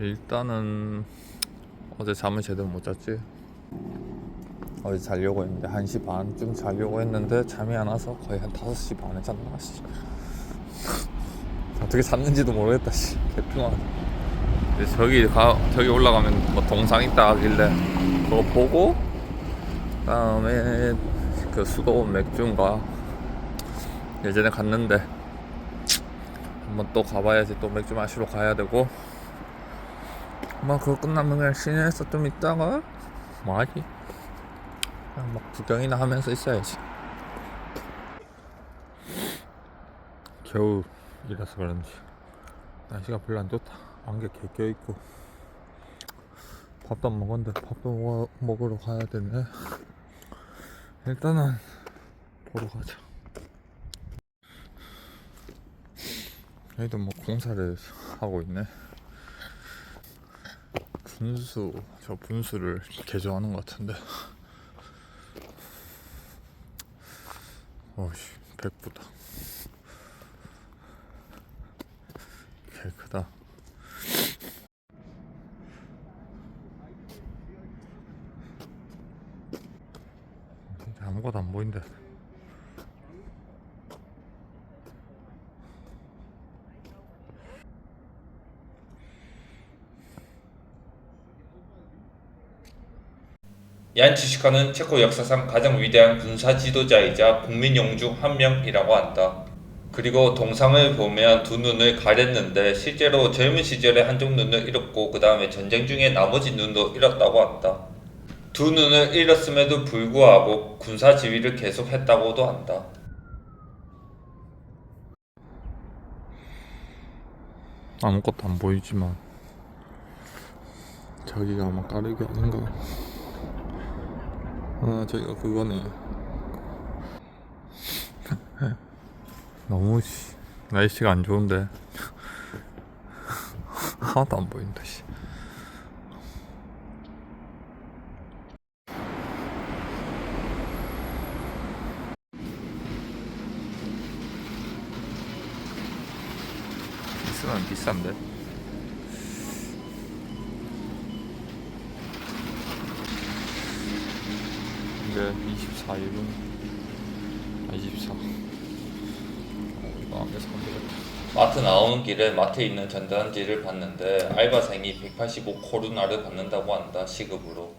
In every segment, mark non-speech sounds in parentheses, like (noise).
일단은 어제 잠을 제대로 못 잤지. 어제 자려고 했는데 1시 반쯤 자려고 했는데 잠이 안 와서 거의 한 5시 반에 잤나 씨. (laughs) 어떻게 잤는지도 모르겠다 씨. 근데 저기 가 저기 올라가면 뭐 동상 있다 하길래 그거 보고 그다음에 그 수도원 맥주인가 예전에 갔는데 한번 또 가봐야지 또 맥주 마시러 가야 되고 뭐 그거 끝나면 그냥 시내에서 좀 있다가 뭐 하지? 그냥 막 구경이나 하면서 있어야지. 겨울이라서 그런지 날씨가 별로 안 좋다. 안개 개 껴 있고. 밥도 안 먹었는데 밥도 먹어, 먹으러 가야 되네. 일단은 보러 가자. 여기도 뭐 공사를 하고 있네 분수 저 분수를 개조하는 것 같은데. 어씨 백부다. 개 크다. 아무것도 안 보인다 얀 치시카는 체코 역사상 가장 위대한 군사 지도자이자 국민용 중한 명이라고 한다. 그리고 동상을 보면 두 눈을 가렸는데 실제로 젊은 시절에 한쪽 눈을 잃었고 그 다음에 전쟁 중에 나머지 눈도 잃었다고 한다. 두 눈을 잃었음에도 불구하고 군사 지휘를 계속했다고도 한다. 아무것도 안 보이지만 저기가 아마 까르기 아닌가 아 저기가 그거네. 너무 씨 날씨가 안 좋은데. (laughs) 하나도 안 보인다 씨. 있으면 비싼데 이게 24일은 아 24. 어, 이거 안개 사면 마트 나오는 길에 마트에 있는 전단지를 봤는데 알바생이 185코루나를 받는다고 한다 시급으로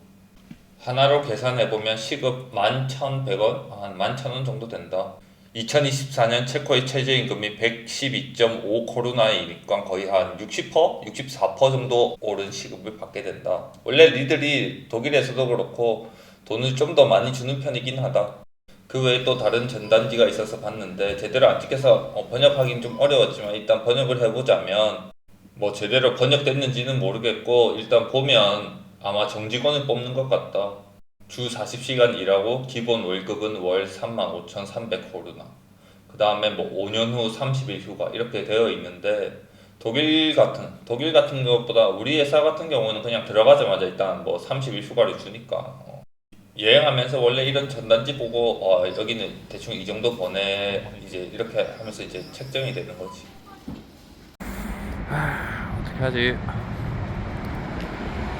하나로 계산해보면 시급 11,100원? 한 11,000원 정도 된다 2024년 체코의 최저임금이 112.5코루나이니까 거의 한 60%? 64% 정도 오른 시급을 받게 된다 원래 니들이 독일에서도 그렇고 돈을 좀 더 많이 주는 편이긴 하다 그 외에 또 다른 전단지가 있어서 봤는데 제대로 안 찍혀서 어, 번역하기는 좀 어려웠지만 일단 번역을 해보자면 뭐 제대로 번역됐는지는 모르겠고 일단 보면 아마 정직원을 뽑는 것 같다. 주 40시간 일하고 기본 월급은 월 35,300 호르나. 그 다음에 뭐 5년 후 30일 휴가 이렇게 되어 있는데 독일 같은 독일 같은 것보다 우리 회사 같은 경우는 그냥 들어가자마자 일단 뭐 30일 휴가를 주니까 어, 여행하면서 원래 이런 전단지 보고 어, 여기는 대충 이 정도 보내 이제 이렇게 하면서 이제 책정이 되는 거지. 어떻게 하지?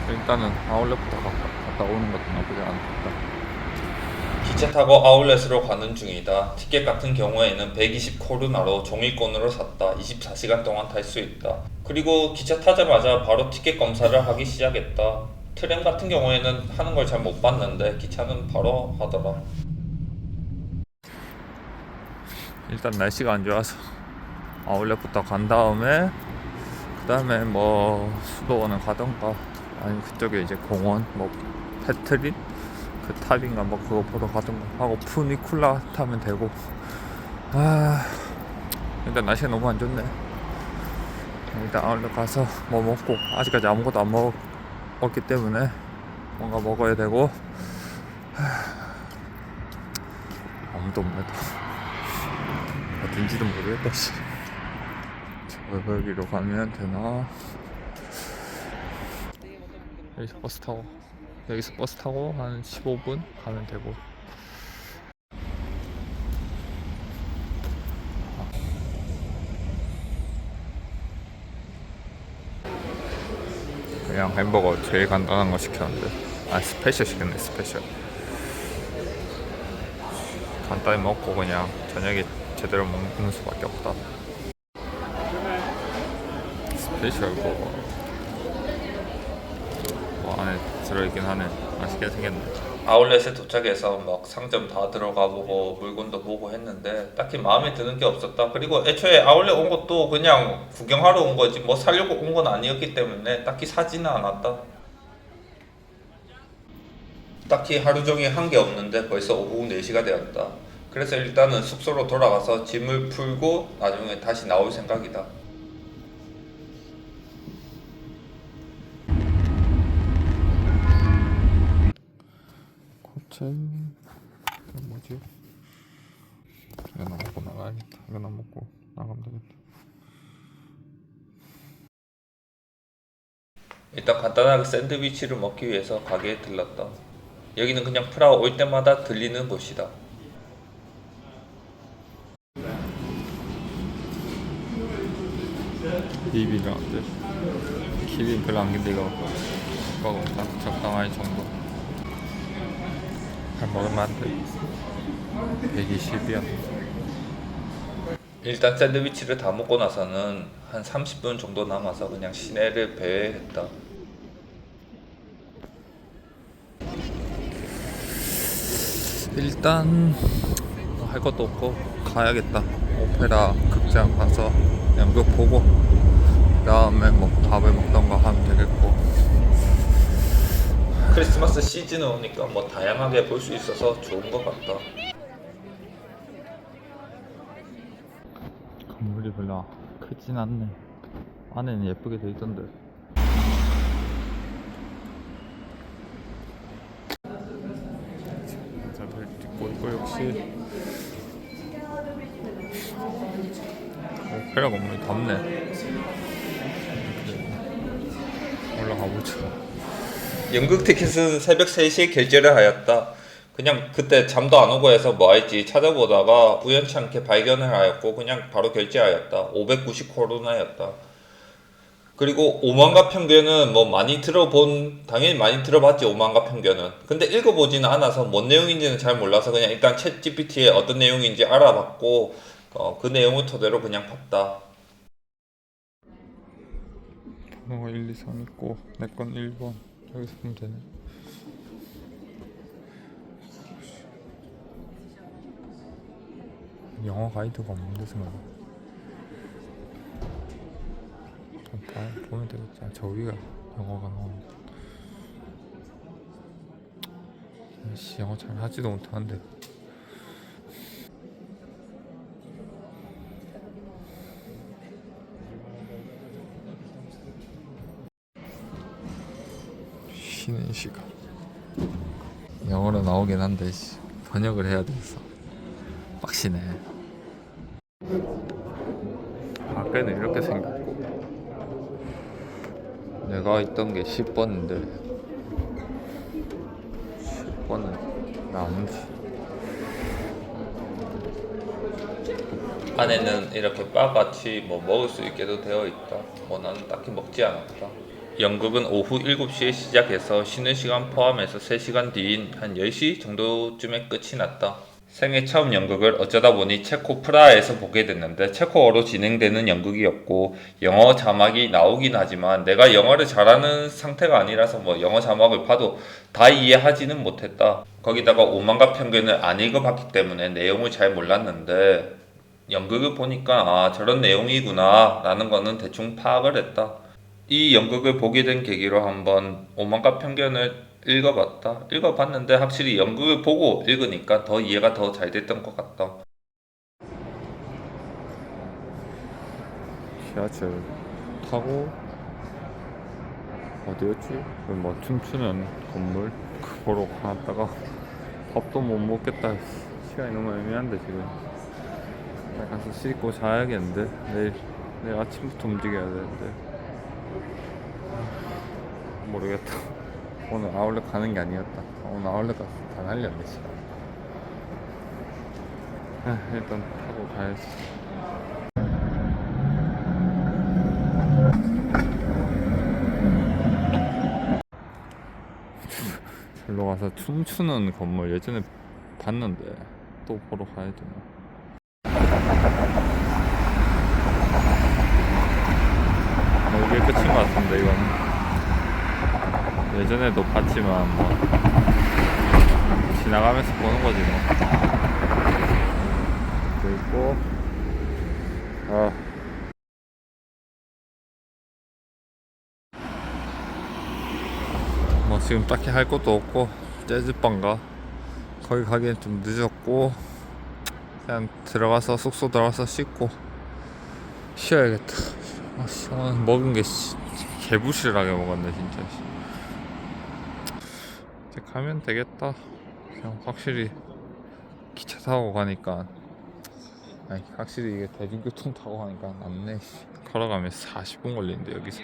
일단은 아울렛부터 갔다, 갔다 오는 것도 나쁘지 않겠다. 기차 타고 아울렛으로 가는 중이다. 티켓 같은 경우에는 120 코르나로 종일권으로 샀다. 24시간 동안 탈 수 있다. 그리고 기차 타자마자 바로 티켓 검사를 하기 시작했다. 트램 같은 경우에는 하는 걸 잘 못 봤는데 기차는 바로 하더라. 일단 날씨가 안 좋아서 아울렛부터 간 다음에 그 다음에 뭐 수도원을 가던가 아니 그쪽에 이제 공원 뭐 페트린? 그 탑인가 뭐 그거 보러 가던가 하고 푸니쿨라 타면 되고. 아 일단 날씨가 너무 안 좋네. 일단 아울렛 가서 뭐 먹고 아직까지 아무것도 안 먹었 기 때문에 뭔가 먹어야 되고 하, 아무도 없네 또. 어딘지도 모르겠다 씨. 저기로 가면 되나 여기서 버스 타고 여기서 버스 타고 한 15분 가면 되고 그냥 햄버거 제일 간단한 거 시켰는데. 아 스페셜 시켰네 스페셜. 간단히 먹고 그냥 저녁에 제대로 먹는 수밖에 없다. 스페셜 버거. 뭐 안에 들어있긴 하네 맛있게 생겼네 아울렛에 도착해서 막 상점 다 들어가 보고 물건도 보고 했는데 딱히 마음에 드는 게 없었다. 그리고 애초에 아울렛 온 것도 그냥 구경하러 온 거지 뭐 사려고 온 건 아니었기 때문에 딱히 사지는 않았다. 딱히 하루 종일 한 게 없는데 벌써 오후 4시가 되었다. 그래서 일단은 숙소로 돌아가서 짐을 풀고 나중에 다시 나올 생각이다. 이거 뭐지? 이거 나 먹고 나가야겠다 이거 나 먹고 나가면 되겠다 일단 간단하게 샌드위치를 먹기 위해서 가게에 들렀다. 여기는 그냥 프라하 올 때마다 들리는 곳이다. 비비면 어때? 키위 별로 안 이거 딱 적당할 정도 한 먹을만한데 120이야. 일단 샌드위치를 다 먹고 나서는 한 30분 정도 남아서 그냥 시내를 배회했다. 일단 뭐할 것도 없고 가야겠다. 오페라 극장 가서 연극 보고 그 다음에 뭐 밥을 먹던가 하면 되겠고 크리스마스 시즌 오니까 뭐 다양하게 볼 수 있어서 좋은 것 같다. 건물이 별로 크진 않네. 안에는 예쁘게 돼 있던데. 자들 찍고 있고 역시. 오페라 건물이 덥네. 올라가 보자 연극 티켓은 새벽 3시에 결제를 하였다. 그냥 그때 잠도 안 오고 해서 뭐 할지 찾아보다가 우연치 않게 발견을 하였고 그냥 바로 결제하였다. 590 코로나였다. 그리고 오만가 편견은 뭐 많이 들어본 당연히 많이 들어봤지 오만가 편견은 근데 읽어보지는 않아서 뭔 내용인지는 잘 몰라서 그냥 일단 챗 GPT에 어떤 내용인지 알아봤고 어, 그 내용을 토대로 그냥 봤다 번호가 1, 2, 3 있고 내 건 1번 여기서 보면 되네. 영어 가이드가 없는데 생각 봐 보면 되겠지. 아, 저 위가 영어가 나오는 씨 영어 잘 하지도 못하는데 쉬는 시간. 영어로 나오긴 한데 씨, 번역을 해야 돼서. 빡시네. 밖에는 이렇게 생겼고 내가 있던 게 10번인데 10번은 나무지. 안에는 이렇게 바같이 뭐 먹을 수 있게도 되어 있다. 뭐 나는 딱히 먹지 않았다. 연극은 오후 7시에 시작해서 쉬는 시간 포함해서 3시간 뒤인 한 10시 정도쯤에 끝이 났다. 생애 처음 연극을 어쩌다 보니 체코 프라하에서 보게 됐는데 체코어로 진행되는 연극이었고 영어 자막이 나오긴 하지만 내가 영어를 잘하는 상태가 아니라서 뭐 영어 자막을 봐도 다 이해하지는 못했다. 거기다가 오만과 편견을 안 읽어봤기 때문에 내용을 잘 몰랐는데 연극을 보니까 아 저런 내용이구나 라는 거는 대충 파악을 했다. 이 연극을 보게 된 계기로 한번 오만과 편견을 읽어봤다. 읽어봤는데 확실히 연극을 보고 읽으니까 더 이해가 더 잘 됐던 것 같다. 지하철 타고 어디였지? 그뭐 춤추는 건물 그 보러 갔다가 밥도 못 먹겠다 시간이 너무 애매한데 지금 가서 씻고 자야겠는데 내일 내일 아침부터 움직여야 되는데 모르겠다. 오늘 아울렛 가는 게 아니었다. 오늘 아울렛 가서 다 날렸네, 진짜. 아, 일단 타고 가야지. 일로 가서 춤추는 건물 예전에 봤는데 또 보러 가야 되나? 이게 끝인 것 같은데 이거는 예전에도 봤지만 뭐. 지나가면서 보는 거지 뭐. 그리고. 아 뭐 지금 딱히 할 것도 없고 재즈방가 거기 가기엔 좀 늦었고 그냥 들어가서 숙소 들어가서 씻고 쉬어야겠다 아, 씨, 오늘 먹은 게 씨, 개부실하게 먹었네 진짜 씨. 이제 가면 되겠다 그냥 확실히 기차 타고 가니까 아니 확실히 이게 대중교통 타고 가니까 낫네 씨. 걸어가면 40분 걸리는데 여기서